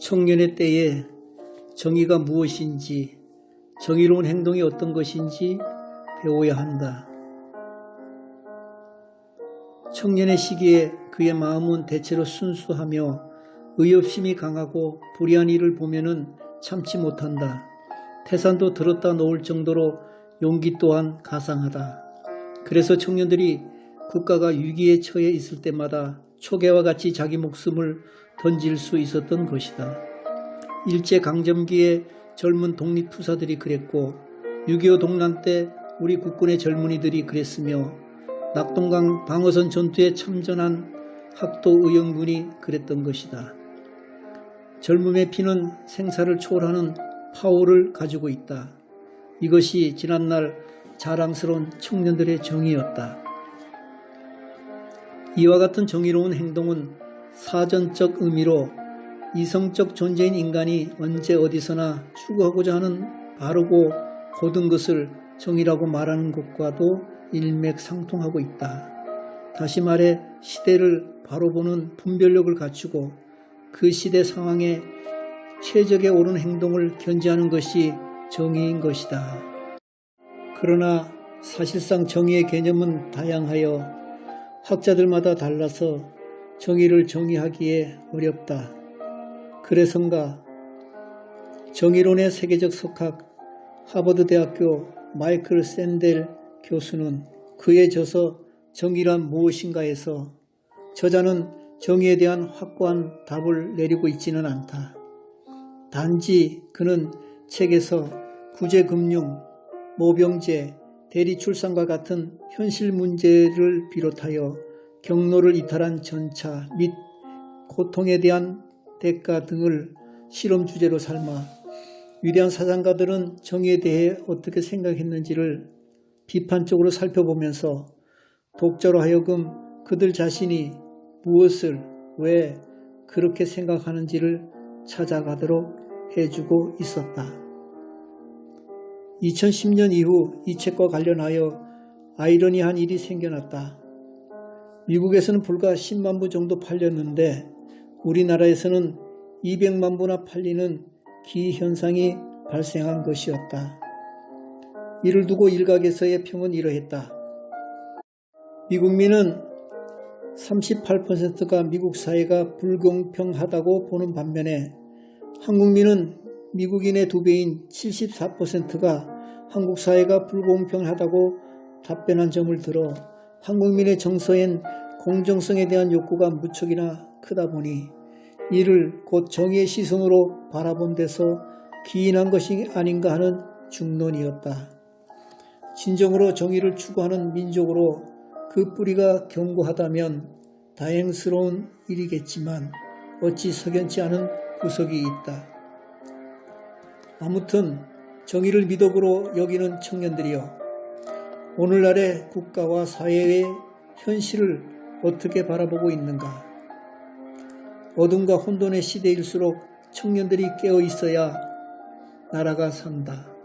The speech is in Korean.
청년의 때에 정의가 무엇인지, 정의로운 행동이 어떤 것인지 배워야 한다. 청년의 시기에 그의 마음은 대체로 순수하며 의협심이 강하고 불의한 일을 보면은 참지 못한다. 태산도 들었다 놓을 정도로 용기 또한 가상하다. 그래서 청년들이 국가가 위기에 처해 있을 때마다 초계와 같이 자기 목숨을 던질 수 있었던 것이다. 일제 강점기에 젊은 독립투사들이 그랬고 6.25 동란 때 우리 국군의 젊은이들이 그랬으며 낙동강 방어선 전투에 참전한 학도 의영군이 그랬던 것이다. 젊음의 피는 생사를 초월하는 파워를 가지고 있다. 이것이 지난날 자랑스러운 청년들의 정의였다. 이와 같은 정의로운 행동은 사전적 의미로 이성적 존재인 인간이 언제 어디서나 추구하고자 하는 바르고 고든 것을 정의라고 말하는 것과도 일맥상통하고 있다. 다시 말해 시대를 바로 보는 분별력을 갖추고 그 시대 상황에 최적에 옳은 행동을 견지하는 것이 정의인 것이다. 그러나 사실상 정의의 개념은 다양하여 학자들마다 달라서 정의를 정의하기에 어렵다. 그래서인가 정의론의 세계적 석학 하버드 대학교 마이클 샌델 교수는 그에 져서 정의란 무엇인가에서 저자는 정의에 대한 확고한 답을 내리고 있지는 않다. 단지 그는 책에서 구제금융, 모병제, 대리 출산과 같은 현실 문제를 비롯하여 경로를 이탈한 전차 및 고통에 대한 대가 등을 실험 주제로 삼아 위대한 사상가들은 정의에 대해 어떻게 생각했는지를 비판적으로 살펴보면서 독자로 하여금 그들 자신이 무엇을 왜 그렇게 생각하는지를 찾아가도록 해주고 있었다. 2010년 이후 이 책과 관련하여 아이러니한 일이 생겨났다. 미국에서는 불과 10만 부 정도 팔렸는데 우리나라에서는 200만 부나 팔리는 기현상이 발생한 것이었다. 이를 두고 일각에서의 평은 이러했다. 미국민은 38%가 미국 사회가 불공평하다고 보는 반면에 한국민은 미국인의 두 배인 74%가 한국 사회가 불공평하다고 답변한 점을 들어 한국민의 정서엔 공정성에 대한 욕구가 무척이나 크다 보니 이를 곧 정의의 시선으로 바라본 데서 기인한 것이 아닌가 하는 중론이었다. 진정으로 정의를 추구하는 민족으로 그 뿌리가 견고하다면 다행스러운 일이겠지만 어찌 석연치 않은 구석이 있다. 아무튼 정의를 미덕으로 여기는 청년들이여 오늘날의 국가와 사회의 현실을 어떻게 바라보고 있는가? 어둠과 혼돈의 시대일수록 청년들이 깨어 있어야 나라가 산다.